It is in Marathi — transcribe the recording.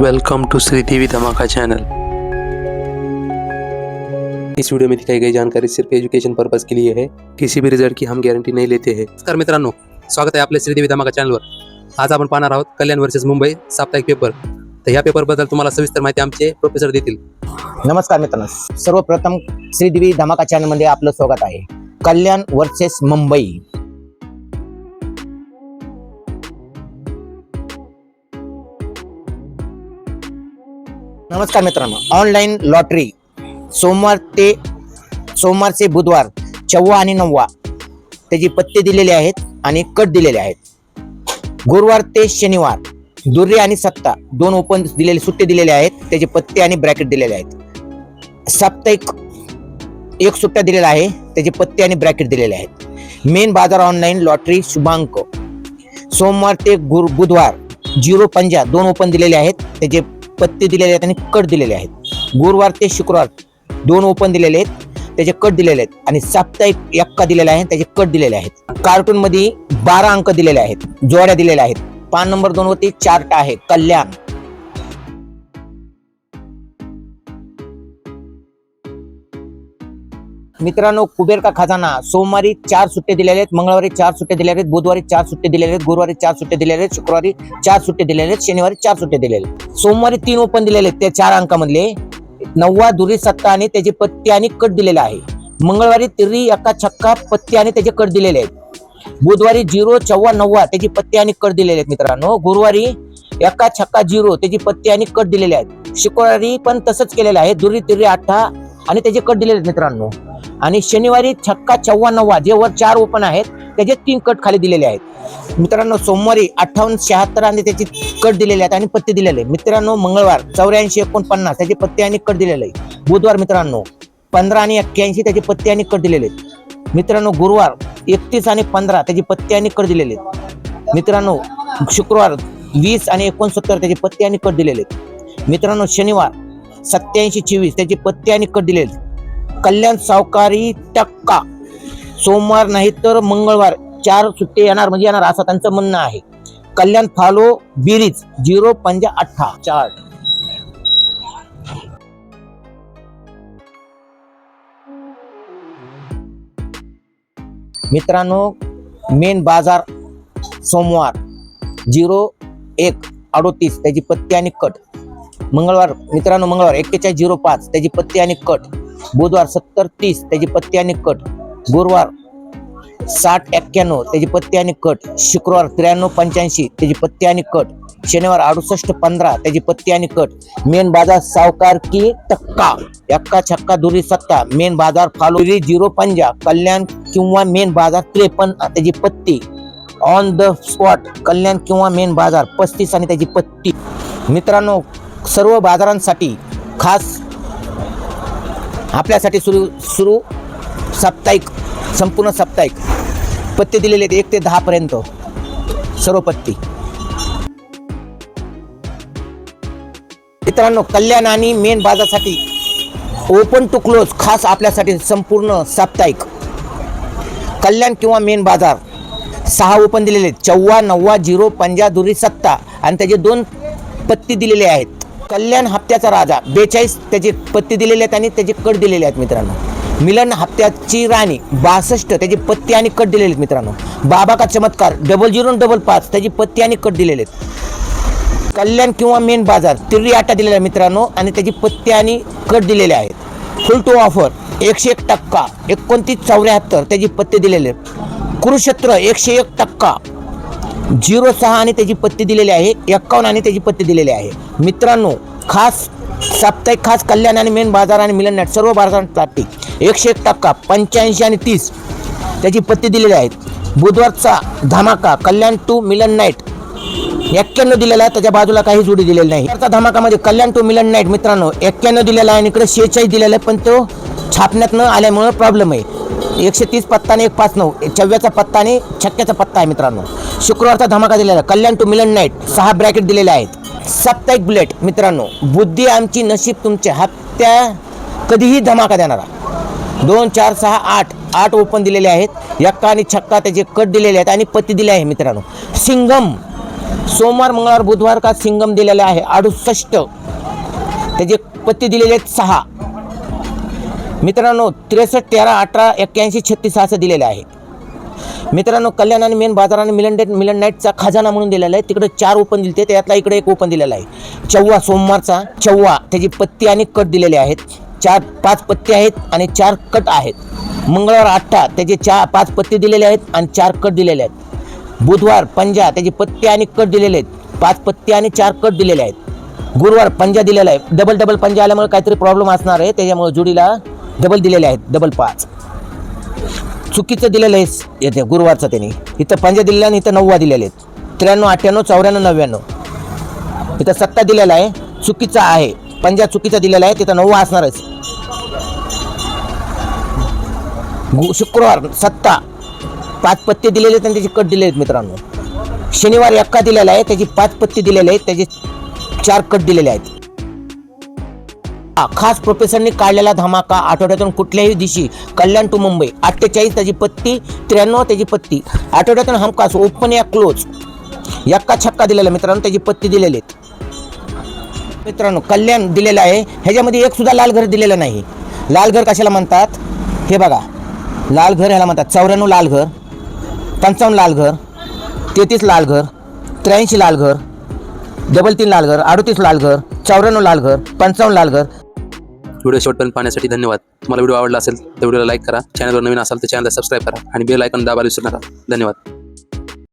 वेलकम टू श्रीदेवी धमाका चैनल इस वीडियो में दिखाई गई जानकारी सिर्फ एजुकेशन पर्पज के लिए है। किसी भी रिजल्ट की हम गारंटी नहीं लेते हैं। नमस्कार मित्रांनो स्वागत आहे आपल्या श्रीदेवी धमाका चॅनलवर आज आपण पाहणार आहोत कल्याण वर्सेस मुंबई साप्ताहिक पेपर तर ह्या पेपरबद्दल तुम्हाला सविस्तर माहिती आमचे प्रोफेसर देतील. नमस्कार मित्रांनो सर्वप्रथम श्रीदेवी धमाका चॅनलमध्ये आपलं स्वागत आहे. कल्याण वर्सेस मुंबई. नमस्कार मित्रांनो. ऑनलाईन लॉटरी सोमवार ते सोमवार ते बुधवार चव्वा आणि नववा त्याची पत्ते दिलेले आहेत आणि कट दिलेले आहेत. गुरुवार ते शनिवार दुर्री आणि सत्ता दोन ओपन दिलेले सुट्टे दिलेले आहेत त्याचे पत्ते आणि ब्रॅकेट दिलेले आहेत. साप्ताहिक एक सुट्टा दिलेला आहे त्याचे पत्ते आणि ब्रॅकेट दिलेले आहेत. मेन बाजार ऑनलाईन लॉटरी शुभांक. सोमवार ते गुरु बुधवार झिरो पंजा दोन ओपन दिलेले आहेत त्याचे पत्ते दिलेले आहेत आणि कट दिलेले आहेत. गुरुवार ते शुक्रवार दोन ओपन दिलेले आहेत. त्याचे कट दिलेले आहेत आणि साप्ताहिक एक्का दिलेला आहे त्याचे कट दिलेले आहेत. कार्टून मध्ये बारा अंक दिलेले आहेत. जोड्या दिलेल्या आहेत. पान नंबर दोन वरती चार्ट आहे कल्याण. मित्रांनो कुबेर का खजाना. सोमवारी चार सुट्टे दिलेले आहेत मंगळवारी चार सुट्टे दिलेले आहेत बुधवारी चार सुट्टे दिलेले आहेत गुरुवारी चार सुट्टे दिलेले आहेत शुक्रवारी चार सुट्टे दिलेले आहेत शनिवारी चार सुट्टे दिलेले आहेत. सोमवारी तीन ओपन दिलेले आहेत त्या चार अंकामधले. नववा दुरी सत्ता आणि त्याचे पत्ते आणि कट दिलेला आहे. मंगळवारी तिरी एका छक्का पत्ती आणि त्याचे कट दिलेले आहेत. बुधवारी झिरो चव्वा नववा त्याची पत्ते आणि कट दिलेले आहेत मित्रांनो. गुरुवारी एका छक्का झिरो त्याची पत्ती आणि कट दिलेले आहेत. शुक्रवारी पण तसंच केलेलं आहे. दुरी तिरी अठ्ठा आणि त्याचे कट दिलेले आहेत मित्रांनो. आणि शनिवारी छक्का चौवा जे वर चार ओपन आहेत त्याचे तीन कट खाली दिलेले आहेत. मित्रांनो सोमवारी अठ्ठावन्न शहात्तर आणि त्याचे कट दिलेले आहेत आणि पत्ते दिलेले आहेत. मित्रांनो मंगळवार चौऱ्याऐंशी एकोणपन्नास त्याचे पत्ते आणि कट दिलेले आहे बुधवार मित्रांनो पंधरा आणि एक्क्याऐंशी त्याचे पत्ते आणि कट दिलेले आहेत. मित्रांनो गुरुवार एकतीस आणि पंधरा त्याचे पत्ते आणि कट दिलेले आहेत. मित्रांनो शुक्रवार वीस आणि एकोणसत्तर त्याचे पत्ते आणि कट दिलेले आहेत. मित्रांनो शनिवार सत्याऐंशी चोवीस त्याचे पत्ते आणि कट दिलेले. कल्याण सावकारी टक्का. सोमवार नाही तर मंगळवार. चार सुट्टे येणार म्हणजे येणार असं त्यांचं म्हणणं आहे. कल्याण फालो बिरीज झिरो पंजा अठ्ठा. चार. मित्रांनो मेन बाजार सोमवार. झिरो एक अडोतीस त्याची पत्ती आणि कट. मंगळवार मित्रांनो मंगळवार एक्केचाळीस झिरो पाच त्याची पत्ती आणि कट. बुधवार सत्तर तीस त्याची पत्ती आणि कट. गुरुवार साठ एक्क्याण्णव त्याची पत्ती आणि कट. शुक्रवार त्र्याण्णव पंच्याऐंशी त्याची पत्ती आणि कट. शनिवार अडुसष्ट पंधरा त्याची पत्ती आणि कट. मेन बाजार सावकार की टक्का. एक्का छक्का दुरी सत्ता. मेन बाजार फालोरी झिरो पंजा. कल्याण किंवा मेन बाजार त्रेपन्न त्याची पत्ती. ऑन द स्पॉट कल्याण किंवा मेन बाजार पस्तीस आणि त्याची पत्ती. मित्रांनो सर्व बाजारांसाठी खास आपल्यासाठी सुरू सुरू साप्ताहिक संपूर्ण साप्ताहिक पत्ते दिलेले आहेत. एक ते दहापर्यंत सर्व पत्ती. मित्रांनो कल्याण आणि मेन बाजारसाठी ओपन टू क्लोज खास आपल्यासाठी संपूर्ण साप्ताहिक. कल्याण किंवा मेन बाजार सहा ओपन दिलेले आहेत. चौवा झिरो पंजा दुरी सत्ता आणि त्याचे दोन पत्ती दिलेले आहेत. कल्याण हप्त्याचा राजा बेचाळीस त्याचे पत्ते दिलेले आहेत आणि त्याचे कट दिलेले आहेत मित्रांनो. मिलन हप्त्याची राणी बासष्ट त्याची पत्ती आणि कट दिलेले आहेत मित्रांनो. बाबा का चमत्कार डबल झिरो डबल पाच त्याची पत्ती आणि कट दिलेले आहेत. कल्याण किंवा मेन बाजार तिरी आटा दिलेला आहे मित्रांनो आणि त्याची पत्ती आणि कट दिलेले आहेत. फुल टू ऑफर एकशे एक टक्का एकोणतीस चौऱ्याहत्तर त्याची पत्ते दिलेले आहेत. कुरुक्षेत्र एकशे एक टक्का झिरो सहा आणि त्याची पत्ती दिलेली आहे एक्कावन्न आणि त्याची पत्ती दिलेली आहे. मित्रांनो खास साप्ताहिक खास कल्याण आणि मेन बाजार आणि मिलन नाईट सर्व बाजारांसाठी एकशे एक टक्का पंच्याऐंशी आणि तीस त्याची पत्ती दिलेली आहेत बुधवारचा धमाका कल्याण टू मिलन नाईट एक्क्याण्णव दिलेला आहे त्याच्या बाजूला काही जोडी दिलेली नाही. धमाकामध्ये कल्याण टू मिलन नाईट मित्रांनो एक्क्याण्णव दिलेला आहे आणि इकडे शेहेचाळीस दिलेला आहे पण तो छापण्यात न आल्यामुळं प्रॉब्लेम आहे. एकशे तीस पत्ता आणि एक पाच नऊ. चव्याचा पत्ता आणि छक्क्याचा पत्ता आहे मित्रांनो. शुक्रवारचा धमाका दिलेला. कल्याण टू मिलन नाईट सहा ब्रॅकेट दिलेले आहेत. साप्ताहिक बुलेट मित्रांनो. बुद्धी आमची नशीब तुमचे. हप्त्या कधीही धमाका देणारा. दोन चार सहा आठ. आठ ओपन दिलेले आहेत. यक्का आणि छक्का त्याचे कट दिलेले आहेत आणि पत्ती दिले आहे मित्रांनो. सिंगम सोमवार मंगळवार बुधवार का सिंगम दिलेला आहे. अडुसष्ट. त्याचे पत्ते दिलेले आहेत सहा. मित्रांनो त्रेसष्ट तेरा अठरा एक्क्याऐंशी छत्तीस असं दिलेलं आहे. मित्रांनो कल्याण आणि मेन बाजाराने मिलन डेट मिलन नाईटचा खजाना म्हणून दिलेला आहे. तिकडे चार ओपन दिले त्यातला इकडे एक ओपन दिलेला आहे. चव्वा सोमवारचा चव्वा त्याची पत्ती आणि कट दिलेले आहेत. चार पाच पत्ते आहेत आणि चार कट आहेत. मंगळवार अठ्ठा त्याचे चार पाच पत्ते दिलेले आहेत आणि चार कट दिलेले आहेत. बुधवार पंजा त्याचे पत्ते आणि कट दिलेले आहेत. पाच पत्ते आणि चार कट दिलेले आहेत. गुरुवार पंजा दिलेला आहे. डबल डबल पंजा आल्यामुळे काहीतरी प्रॉब्लेम असणार आहे. त्याच्यामुळे जुडीला डबल दिलेले आहेत डबल पाच. चुकीचं दिलेलं आहे येते गुरुवारचं त्यांनी. इथं पंजा दिलेला आणि इथं नववा दिलेले आहेत. त्र्याण्णव अठ्ठ्याण्णव चौऱ्याण्णव नव्याण्णव. इथं सत्ता दिलेला आहे चुकीचा आहे. पंजा चुकीचा दिलेला आहे तिथं नववा असणारच गु- शुक्रवार सत्ता. पाच पत्ते दिलेले आहेत आणि त्याचे कट दिले आहेत मित्रांनो. शनिवार एक्का दिलेला आहे त्याची पाच पत्ते दिलेले आहेत त्याचे चार कट दिलेले आहेत. खास प्रोफेसरनी काढलेला धमाका आठवड्यातून कुठल्याही दिवशी कल्याण टू मुंबई अठ्ठेचाळीस त्याची पत्ती त्र्याण्णव त्याची पत्ती. आठवड्यातून हमखास ओपन या क्लोज यक्का छक्का दिलेला मित्रांनो त्याची पत्ती दिलेली आहेत. मित्रांनो कल्याण दिलेलं आहे. ह्याच्यामध्ये एक सुद्धा लाल घर दिलेलं नाही. लाल घर कशाला म्हणतात? हे बघा. लाल घर ह्याला म्हणतात. चौऱ्याण्णव लाल घर पंचावन्न लाल घर तेहतीस लाल घर त्र्याऐंशी लाल घर डबल तीन लाल घर अडतीस लाल घर चौऱ्याण्णव लाल घर पंचावन्न लाल घर. व्हिडिओ शेवटपर्यंत पाहण्यासाठी धन्यवाद. तुम्हाला व्हिडिओ आवडला असेल तर व्हिडिओला लाईक करा. चॅनलवर नवीन असाल तर चॅनलला सबस्क्राईब करा. आणि बेल आयकॉन दाबायला विसरू नका. धन्यवाद.